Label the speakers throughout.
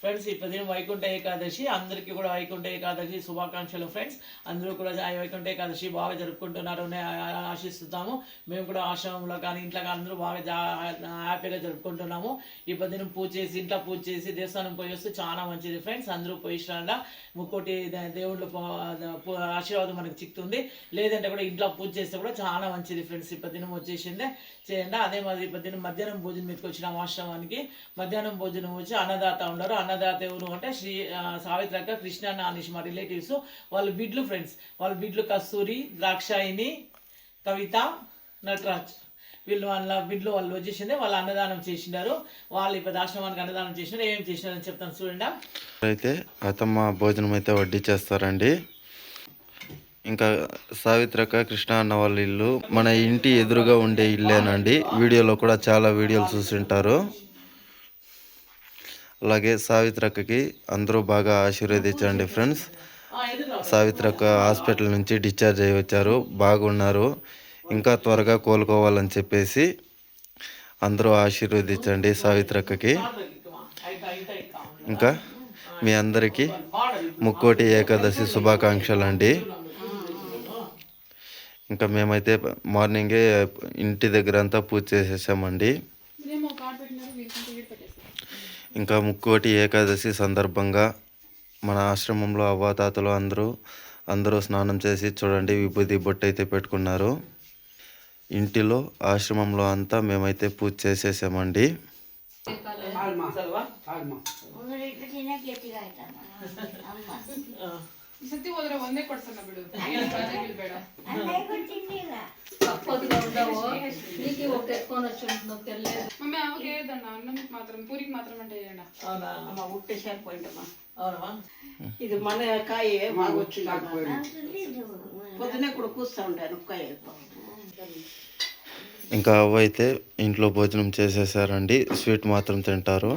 Speaker 1: Friends ఇప్పుడు నేను వైకుంఠ ఏకాదశి అందరికీ కూడా వైకుంఠ ఏకాదశి శుభాకాంక్షలు ఫ్రెండ్స్ అందరూ కూడా వైకుంఠ ఏకాదశి బాగా జరుపుకుంటున్నారు అని ఆశిస్తున్నాము. మేము కూడా ఆశ్రమంలో కానీ ఇంట్లో కానీ అందరూ బాగా జా- హ్యాపీగా జరుపుకుంటున్నాము. ఈ పదిన పూజ చేసి ఇంట్లో పూజ చేసి దేవస్థానం పోయి వస్తే చాలా మంచిది ఫ్రెండ్స్ అందరూ పోయిస్తారా ముక్కోటి దేవుళ్ళు ఆశీర్వాదం మనకి చిక్తుంది లేదంటే కూడా ఇంట్లో పూజ చేస్తే కూడా చాలా మంచిది ఫ్రెండ్స్ ఈ పదినం వచ్చేసిందే. చేయండి. అదే మాది ఈ పదినం మధ్యాహ్నం భోజనం మీదకి వచ్చిన ఆశ్రమానికి. మధ్యాహ్నం భోజనం వచ్చి అన్నదాత ఉన్నారు. అన్నదాత ఎవరు అంటే శ్రీ ఆ, సావిత్రక్క కృష్ణ నానిష్ మా రిలేటివ్స్ వాళ్ళ బిడ్లు ఫ్రెండ్స్. వాళ్ళ బిడ్లు కస్తూరి ద్రాక్షాయిని కవిత నటరాజ్. వీళ్ళు వాళ్ళ బిడ్లు వాళ్ళు వచ్చేసిందే వాళ్ళు అన్నదానం చేసినారు వాళ్ళు ఇప్పుడు ఆశ్రమానికి అన్నదానం చేసినారు. ఏం చేసినారని చెప్తాను చూడండి.
Speaker 2: అయితే అతమ్మ భోజనం అయితే వడ్డీ చేస్తారండి. ఇంకా సావిత్రక కృష్ణ అన్న వాళ్ళ ఇల్లు మన ఇంటి ఎదురుగా ఉండే ఇల్లేనండి. వీడియోలో కూడా చాలా వీడియోలు చూసింటారు. అలాగే సావిత్రక్కకి అందరూ బాగా ఆశీర్వదించండి ఫ్రెండ్స్. సావిత్రక్క హాస్పిటల్ నుంచి డిశ్చార్జ్ అయ్యి వచ్చారు. బాగున్నారు. ఇంకా త్వరగా కోలుకోవాలని చెప్పేసి అందరూ ఆశీర్వదించండి సావిత్రక్కకి. ఇంకా మీ అందరికీ ముక్కోటి ఏకాదశి శుభాకాంక్షలు అండి ఇంకా మేమైతే మార్నింగే ఇంటి దగ్గర అంతా పూజ చేసేసామండి. ఇంకా ముక్కోటి ఏకాదశి సందర్భంగా మన ఆశ్రమంలో అవ్వాతాతలు అందరూ అందరూ స్నానం చేసి చూడండి విభూతి బొట్టు అయితే పెట్టుకున్నారు ఇంటిలో ఆశ్రమంలో అంతా మేమైతే పూజ చేసేసామండి
Speaker 1: చదవా
Speaker 3: ಊರಿಟ್ಟು ತಿನ್ನಕ್ಕೆ ಎತ್ತಿಗಾಯ್ತಮ್ಮ ಅಮ್ಮ
Speaker 4: ಈ ಸತಿ ಹೋದ್ರೆ ಒಂದೇ ಕೊಡ್ಸಲ್ಲ ಬಿಡು అన్నంకి మాత్రం మాత్రం అంటే
Speaker 5: అమ్మ ఇది మన కాయ బాగా
Speaker 3: వచ్చి
Speaker 5: పొద్దునే కూడా కూస్తా ఉండాను కాయ
Speaker 2: ఇంకా అవ్వైతే ఇంట్లో భోజనం చేసేసారండి. స్వీట్ మాత్రం తింటారు.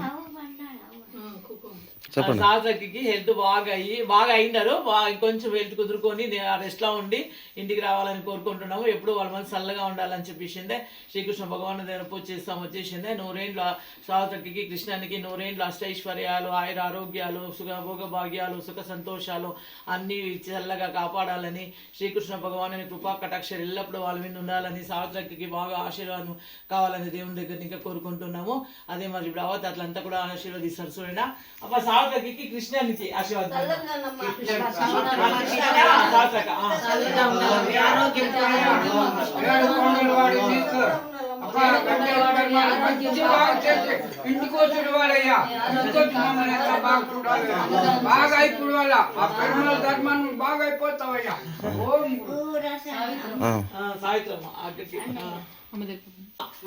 Speaker 3: ಅವು
Speaker 1: సాధకి హెల్త్ బాగా అయ్యి బాగా అయినారు బాగా కొంచెం హెల్త్ కుదురుకొని రెస్ట్లో ఉండి ఇంటికి రావాలని కోరుకుంటున్నాము. ఎప్పుడు వాళ్ళ మంది చల్లగా ఉండాలని చెప్పేసిందే. శ్రీకృష్ణ భగవాన్ దగ్గర పూజ చేస్తాం వచ్చేసిందే. నూరేండ్లు సాధకి కృష్ణానికి నూరేండ్లు అష్టైశ్వర్యాలు ఆయుర ఆరోగ్యాలు సుఖభోగ భాగ్యాలు సుఖ సంతోషాలు అన్ని చల్లగా కాపాడాలని శ్రీకృష్ణ భగవాన్ కృపా కటాక్షలు ఎల్లప్పుడూ వాళ్ళ మీద ఉండాలని సావిత్రకి బాగా ఆశీర్వాదం కావాలని దేవుని దగ్గర ఇంకా కోరుకుంటున్నాము. అదే మరి ఇప్పుడు అవత అట్లంతా కూడా ఆశీర్వదిస్తారు చూడండి. అప్ప సావిత్రకి కృష్ణానికి ఆశీర్వాదం సావిత్రక
Speaker 6: ఇంటికి వచ్చి వాడయ్యా ఇంటికి మమ్మల్ని ఎంత బాగా చూడాలి బాగా ఇప్పుడు వాళ్ళ ఆ పెరుమల ధర్మాన్ని బాగా అయిపోతావయ్యా ఓం
Speaker 3: ಊರ
Speaker 2: ఆ,
Speaker 1: సావిత్రమ్మ అక్కడికి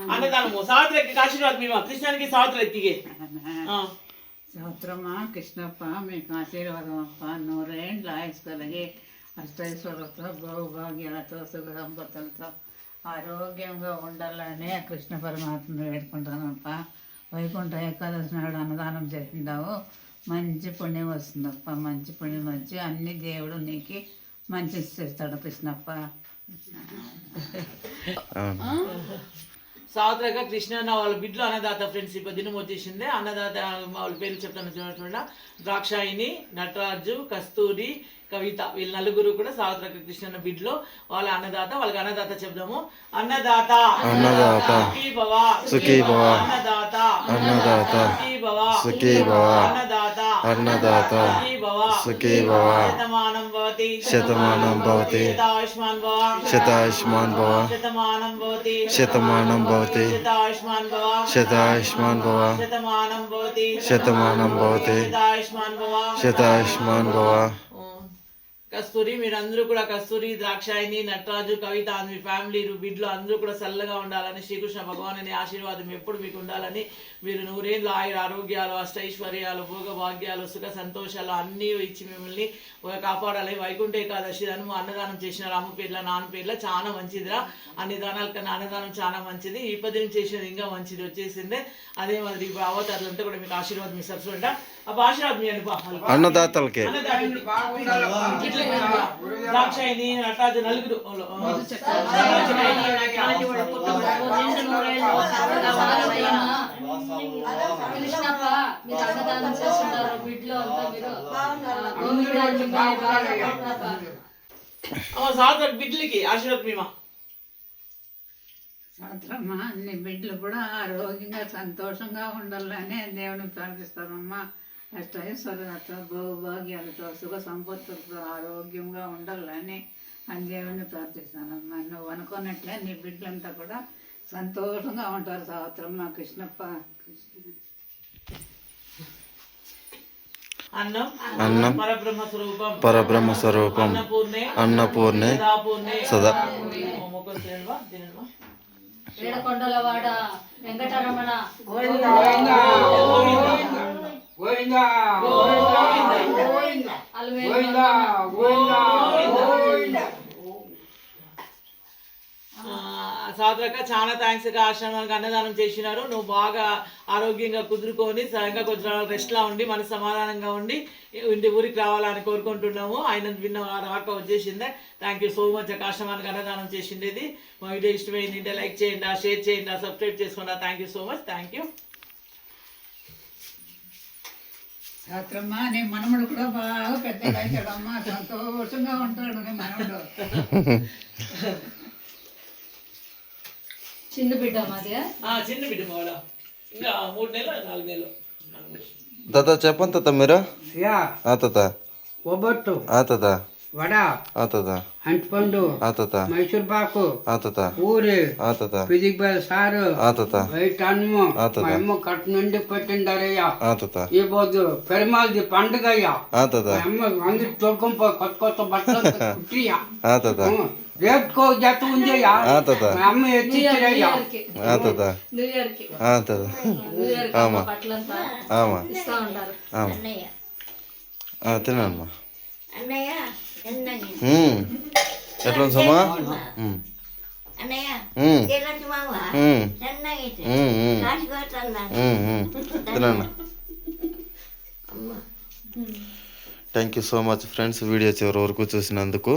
Speaker 1: అన్నదానము సావిత్రకి ఆశీర్వాదం మేము కృష్ణానికి సావిత్రకి
Speaker 7: సంవత్సరమా కృష్ణప్ప మీకు ఆశీర్వాదం అప్ప నూరేండ్ల ఆయుష్ కలిగి అష్టైశ్వర్యతో భౌభాగ్యాలతో సుఖ సంపత్తులతో ఆరోగ్యంగా ఉండాలని కృష్ణ పరమాత్మను వేడుకుంటానప్ప వైకుంఠ ఏకాదశి నాడు అన్నదానం చేసిండావు. మంచి పుణ్యం వస్తుందప్ప. మంచి పుణ్యం వచ్చి అన్ని దేవుడు నీకు మంచి చేస్తాడు కృష్ణప్ప.
Speaker 2: అవును
Speaker 1: కృష్ణ అన్న వాళ్ళ బిడ్డలు అన్నదాత ఫ్రెండ్స్ ఇప్పుడు దినం వచ్చేసింది. అన్నదాత వాళ్ళ పేర్లు చెప్తాను చూడండి చూడండి. ద్రాక్షాయిని నటరాజు కస్తూరి కవిత వీళ్ళ నలుగురు కూడా సాత్రక కృష్ణ బిడ్డలు. వాళ్ళ అన్నదాత వాళ్ళకి అన్నదాత చెప్దాము. అన్నదాత.
Speaker 2: అన్నదాత.
Speaker 1: అన్నదాత.
Speaker 2: అన్నదాత.
Speaker 1: అన్నదాత.
Speaker 2: అన్నదాత.
Speaker 1: శతమానం భవతి.
Speaker 2: శతమానం భవతి.
Speaker 1: శతాయుష్మాన్ భవ.
Speaker 2: శతాయుష్మాన్ భవ.
Speaker 1: శతమానం భవతి.
Speaker 2: శతమానం భవతి.
Speaker 1: శతాయుష్మాన్ భవ.
Speaker 2: శతాయుష్మాన్ భవ.
Speaker 1: శతమానం భవతి.
Speaker 2: శతమానం భవతి.
Speaker 1: శతాయుష్మాన్ భవ.
Speaker 2: శతాయుష్మాన్ భవ.
Speaker 1: కస్తూరి మీరందరూ కూడా కస్తూరి ద్రాక్షాయిని నటరాజు కవిత మీ ఫ్యామిలీ బిడ్లు అందరూ కూడా చల్లగా ఉండాలని శ్రీకృష్ణ భగవాన్ అనే ఆశీర్వాదం ఎప్పుడు మీకు ఉండాలని మీరు నూరేళ్ళు ఆయుర ఆరోగ్యాలు అష్టైశ్వర్యాలు భోగ భాగ్యాలు సుఖ సంతోషాలు అన్నీ ఇచ్చి మిమ్మల్ని కాపాడాలి. వైకుంఠ ఏకాదశి అని అన్నదానం చేసిన రామ పేర్ల నాన్న పేర్ల చాలా మంచిదిరా. అన్ని దానాల కన్నా అన్నదానం చాలా మంచిది. ఈ పదిని చేసినది ఇంకా మంచిది వచ్చేసిందే. అదే మరి ఇప్పుడు అవతారులంతా కూడా మీకు ఆశీర్వాదం ఇస్తారు చూడండి. ఆ ఆశీర్వాదం వాళ్ళకి.
Speaker 2: అన్నదాతలకి.
Speaker 1: ఇట్లా ద్రాక్షాయిని అట్లా నలుగురు
Speaker 8: కృష్ణప్ప మీరు అన్నదానం చేస్తున్నారు బిడ్డలో
Speaker 7: అన్ని బిడ్డలు కూడా ఆరోగ్యంగా సంతోషంగా ఉండాలని దేవుని ప్రార్థిస్తానమ్మా అష్టైశ్వర్యాలతో భౌభాగ్యాలతో సుఖ సంపత్తులతో ఆరోగ్యంగా ఉండాలని అని దేవుని ప్రార్థిస్తానమ్మా నువ్వు అనుకున్నట్లే నీ బిడ్డలంతా కూడా సంతోషంగా ఉంటారు సాత్రమ్మ కృష్ణప్ప.
Speaker 1: అన్నం
Speaker 2: అన్నం
Speaker 1: పరబ్రహ్మ స్వరూపం.
Speaker 2: పరబ్రహ్మ స్వరూపం.
Speaker 1: అన్నపూర్ణే
Speaker 2: సదా
Speaker 8: ఏడకొండలవాడ వెంకటరమణ
Speaker 6: గోవిందా గోవిందా.
Speaker 8: అలవేలు
Speaker 6: గోవిందా గోవిందా గోవిందా.
Speaker 1: సాదరక చాలా థ్యాంక్స్ ఆశ్రమానికి అన్నదానం చేసినారు. నువ్వు బాగా ఆరోగ్యంగా కుదురుకొని సరిగ్గా కొంచెం రెస్ట్లా ఉండి మన సమాధానంగా ఉండి ఇంటి ఊరికి రావాలని కోరుకుంటున్నాము. ఆయన విన్న రాక వచ్చేసిందే. థ్యాంక్ యూ సో మచ్ ఆశ్రమానికి అన్నదానం చేసిండేది. మా వీడియో ఇష్టమైంది అంటే లైక్ చేయండి షేర్ చేయండి సబ్స్క్రైబ్ చేసుకోండి. Thank you so much thank
Speaker 7: you నీ మనముడు కూడా బాగా పెద్దగా అవుతాడమ్మా సంతోషంగా ఉంటాడు నీ మనముడు.
Speaker 8: చిన్న బిడ్డ మాది
Speaker 1: చిన్న బిడ్డ మావాడ ఇంకా మూడు నెలలు నాలుగు నెలలు.
Speaker 2: తాత చెప్పండి తాత మీరు.
Speaker 6: యా.
Speaker 2: ఆ తాత.
Speaker 6: ఒబ్బట్టు
Speaker 2: ఆ తాత.
Speaker 6: వడ
Speaker 2: ఆ తాత
Speaker 6: అంటిపండు
Speaker 2: ఆ తాత
Speaker 6: మైసూర్ పాకు
Speaker 2: ఆ తాత
Speaker 6: ఊరి
Speaker 2: ఆ తాత
Speaker 6: పిదిగిపోయే సారు
Speaker 2: ఆ తాత
Speaker 6: బయట అన్నము
Speaker 2: ఆ తాత.
Speaker 6: మా అమ్మ కట్టు నుండి పెట్టిండారయ్యా
Speaker 2: ఆ తాత
Speaker 6: ఈ పొద్దు పెరుమాలది పండుగ అయ్యా
Speaker 2: ఆ తాత
Speaker 6: మా అమ్మ అందరు తొడుకొని కొత్త కొత్త బట్టలు కుట్టియా
Speaker 2: ఆ తాత
Speaker 6: రేపుకో జత ఉందయ్యా
Speaker 2: ఆ తాత
Speaker 6: మా అమ్మ ఎత్తిచ్చారయ్యా
Speaker 2: ఆ తాత
Speaker 8: న్యూ ఇయర్కి
Speaker 2: ఆ తాత
Speaker 8: న్యూ ఇయర్కి
Speaker 2: ఆమా.
Speaker 8: బట్టలంతా
Speaker 2: ఆమా
Speaker 8: ఇస్తా ఉంటారు
Speaker 2: ఆమా
Speaker 3: అన్నయ్య
Speaker 2: ఆ, తినమ్మా
Speaker 3: అన్నయ్య ఎన్నగి
Speaker 2: ఉమ్. ఎట్లా ఉంది సుమా? ఉమ్.
Speaker 3: అన్నయ్య
Speaker 2: ఉమ్.
Speaker 3: తెల్లటి మావ?
Speaker 2: ఉమ్.
Speaker 3: చెన్నగైతే
Speaker 2: ఉమ్, ఉమ్.
Speaker 3: కాశీ కొడుతున్నాను
Speaker 2: ఉమ్, ఉమ్. తినన్నా. Thank you so much friends video చివరి వరకు చూసినందుకు.